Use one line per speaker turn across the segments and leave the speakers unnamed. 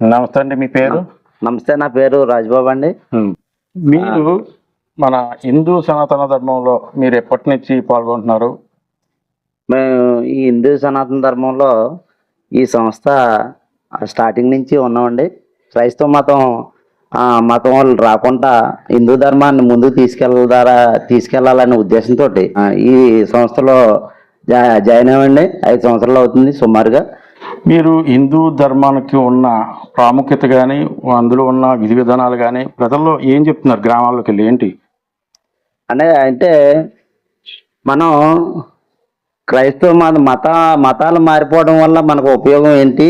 నమస్తే అండి మీ పేరు?
నమస్తే నా పేరు రాజ్బాబు అండి.
మీరు మన హిందూ సనాతన ధర్మంలో మీరు ఎప్పటి నుంచి పాల్గొంటున్నారు?
మేము ఈ హిందూ సనాతన ధర్మంలో ఈ సంస్థ స్టార్టింగ్ నుంచి ఉన్నామండి. క్రైస్తవ మతం మతం వాళ్ళు రాకుండా హిందూ ధర్మాన్ని ముందుకు తీసుకెళ్ళారా తీసుకెళ్ళాలనే ఉద్దేశంతో ఈ సంస్థలో జా- జాయిన్ అయ్యండి ఐదు సంవత్సరాలు అవుతుంది సుమారుగా.
మీరు హిందూ ధర్మానికి ఉన్న ప్రాముఖ్యత కానీ అందులో ఉన్న విధి విధానాలు కానీ ప్రజల్లో ఏం చెప్తున్నారు గ్రామాల్లోకి వెళ్ళి? ఏంటి?
అంటే అంటే మనం క్రైస్తవ మత మత మతాలు మారిపోవడం వల్ల మనకు ఉపయోగం ఏంటి?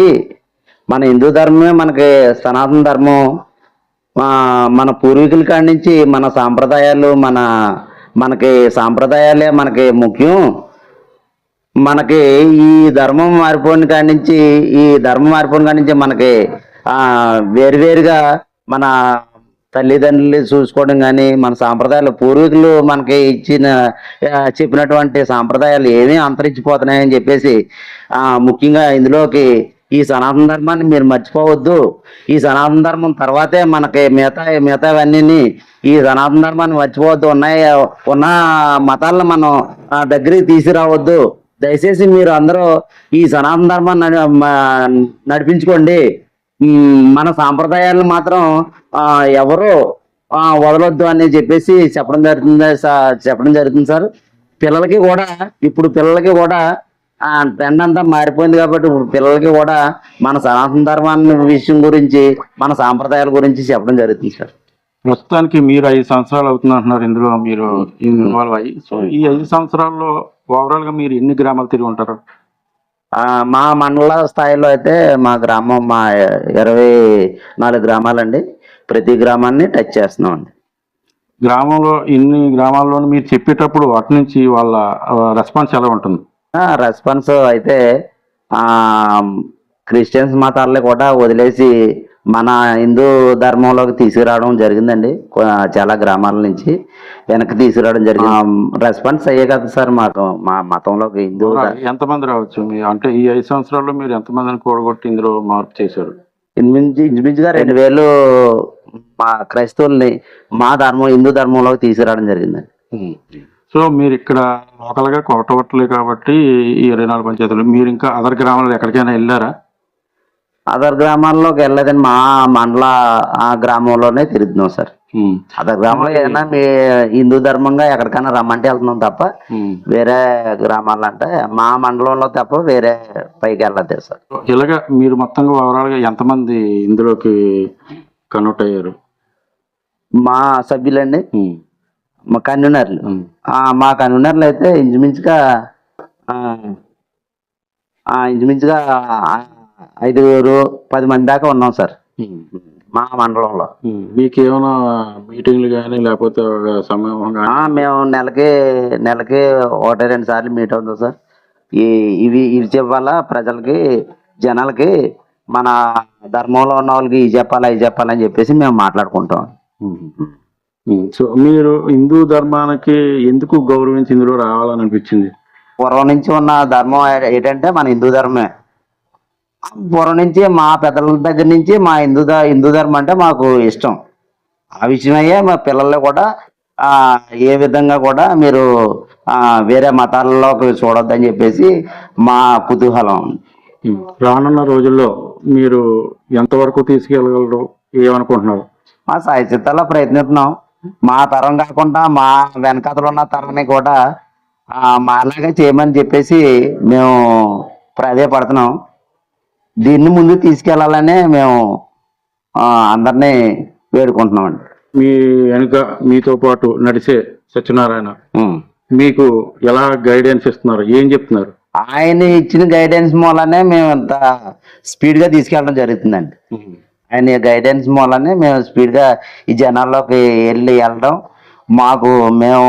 మన హిందూ ధర్మమే మనకి సనాతన ధర్మం. మన పూర్వీకుల కాడి నుంచి మన సాంప్రదాయాలు మన మనకి సాంప్రదాయాలే మనకి ముఖ్యం. మనకి ఈ ధర్మం మారిపోయిన కాడి నుంచి ఈ ధర్మం మారిపోయిన కాడి నుంచి మనకి ఆ వేరువేరుగా మన తల్లిదండ్రులు చూసుకోవడం కానీ మన సాంప్రదాయాలు పూర్వీకులు మనకి ఇచ్చిన చెప్పినటువంటి సాంప్రదాయాలు ఏమీ అంతరించిపోతున్నాయని చెప్పేసి ఆ ముఖ్యంగా ఇందులోకి ఈ సనాతన ధర్మాన్ని మీరు మర్చిపోవద్దు. ఈ సనాతన ధర్మం తర్వాతే మనకి మిగతా మిగతావన్నీ ఈ సనాతన ధర్మాన్ని మర్చిపోవద్దు. ఉన్నాయి ఉన్న మతాలను మనం దగ్గరికి తీసుకురావద్దు. దయచేసి మీరు అందరూ ఈ సనాతన ధర్మాన్ని నడిపించుకోండి. మన సాంప్రదాయాలను మాత్రం ఎవరు వదలొద్దు అని చెప్పేసి చెప్పడం జరుగుతుంది చెప్పడం జరుగుతుంది సార్. పిల్లలకి కూడా ఇప్పుడు పిల్లలకి కూడా ట్రెండ్ అంతా మారిపోయింది కాబట్టి ఇప్పుడు పిల్లలకి కూడా మన సనాతన ధర్మాన్ని విషయం గురించి మన సాంప్రదాయాల గురించి చెప్పడం జరుగుతుంది సార్.
ప్రస్తుతానికి మీరు ఐదు సంవత్సరాలు అవుతుంది అంటున్నారు ఇందులో మీరు ఇన్వాల్వ్ అయ్యి. సో ఈ ఐదు సంవత్సరాల్లో ఓవరాల్గా మీరు ఎన్ని గ్రామాలు తిరిగి ఉంటారు?
మా మండల స్థాయిలో అయితే మా గ్రామం మా ఇరవై నాలుగు గ్రామాలండి. ప్రతి గ్రామాన్ని టచ్ చేస్తున్నాం అండి
గ్రామంలో ఇన్ని గ్రామాల్లోనూ మీరు చెప్పేటప్పుడు అటు నుంచి వాళ్ళ రెస్పాన్స్ ఎలా ఉంటుంది?
రెస్పాన్స్ అయితే క్రిస్టియన్స్ మతాలని కూడా వదిలేసి మన హిందూ ధర్మంలోకి తీసుకురావడం జరిగిందండి. చాలా గ్రామాల నుంచి వెనక్కి తీసుకురావడం జరిగింది. రెస్పాన్స్ అయ్యే కదా సార్ మాకు. మా మతంలోకి హిందూ
ఎంతమంది రావచ్చు? అంటే ఈ ఐదు సంవత్సరాల్లో మీరు ఎంతమందిని కూడగొట్టి ఇందులో మార్పు చేశారు?
ఇంచుమించు ఇంచుమించుగా రెండు వేలు మా క్రైస్తవుల్ని మా ధర్మం హిందూ ధర్మంలోకి తీసుకురావడం జరిగిందండి.
సో మీరు ఇక్కడ లోకల్గా కొట్టవట్లే కాబట్టి ఈ ఇరవై నాలుగు పంచాయతీలు. మీరు ఇంకా అదర్ గ్రామాలు ఎక్కడికైనా వెళ్ళారా?
అదర్ గ్రామాల్లోకి వెళ్ళలేదని మా మండల ఆ గ్రామంలోనే తిరుగుతున్నాం సార్. అదర్ గ్రామంలో ఏదైనా మీ హిందూ ధర్మంగా ఎక్కడికైనా రమ్మంటే వెళ్తున్నాం తప్ప వేరే గ్రామాలు అంటే మా మండలంలో తప్ప వేరే పైకి వెళ్ళదు సార్.
ఇలాగా మీరు మొత్తంగా ఓవరాల్గా ఎంతమంది ఇందులోకి కన్వర్ట్ అయ్యారు?
మా సభ్యులండి. మా కన్వీనర్లు. మా కన్వీనర్లు అయితే ఇంచుమించుగా ఇంచుమించుగా ఐదుగురు పది మంది దాకా ఉన్నాం సార్. మా మండలంలో.
మీకు ఏమైనా మీటింగ్లు కానీ లేకపోతే సమయం
మేము నెలకి నెలకి ఒకటి రెండు సార్లు మీట్ అవుతాం సార్. ఈ ఇవి ఇవి చెప్పాలా ప్రజలకి జనాలకి మన ధర్మంలో ఉన్న వాళ్ళకి ఇవి చెప్పాలా ఇవి చెప్పాలని చెప్పేసి మేము మాట్లాడుకుంటాం.
సో మీరు హిందూ ధర్మానికి ఎందుకు గౌరవించి ఇందులో రావాలని అనిపించింది
పూర్వం నుంచి ఉన్న ధర్మం ఏంటంటే మన హిందూ ధర్మమే పూర్వం నుంచి మా పెద్దల దగ్గర నుంచి మా హిందూ హిందూ ధర్మం అంటే మాకు ఇష్టం. ఆ విషయమయ్యే మా పిల్లల్ని కూడా ఆ, ఏ విధంగా కూడా మీరు ఆ, వేరే మతాలలోకి చూడొద్దని చెప్పేసి మా కుతూహలం.
రానున్న రోజుల్లో మీరు ఎంతవరకు తీసుకెళ్ళగలరు? ఏమనుకుంటున్నారు?
మా సాయచిత్తాలో ప్రయత్నిస్తున్నాం. మా తరం కాకుండా మా వెనకాతలు ఉన్న తరాన్ని కూడా ఆ, మాలాగా చేయమని చెప్పేసి మేము ప్రాధేయపడుతున్నాం. దీన్ని ముందు తీసుకెళ్ళాలనే మేము అందరినీ వేడుకుంటున్నాం అండి
మీ వెనుక మీతో పాటు నడిచే సత్యనారాయణ మీకు ఎలా గైడెన్స్ ఇస్తున్నారు? ఏం చెప్తున్నారు?
ఆయన ఇచ్చిన గైడెన్స్ మూలనే మేము ఇంత స్పీడ్గా తీసుకెళ్ళడం జరుగుతుందండి. ఆయన గైడెన్స్ మూలనే మేము స్పీడ్గా ఈ జనాల్లోకి వెళ్ళి వెళ్ళడం. మాకు మేము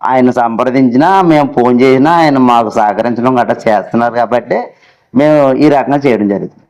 ఆయన సంప్రదించినా మేము ఫోన్ చేసినా ఆయన మాకు సహకరించడం గట్రా చేస్తున్నారు కాబట్టి మేము ఈ రకంగా చేయడం జరుగుతుంది.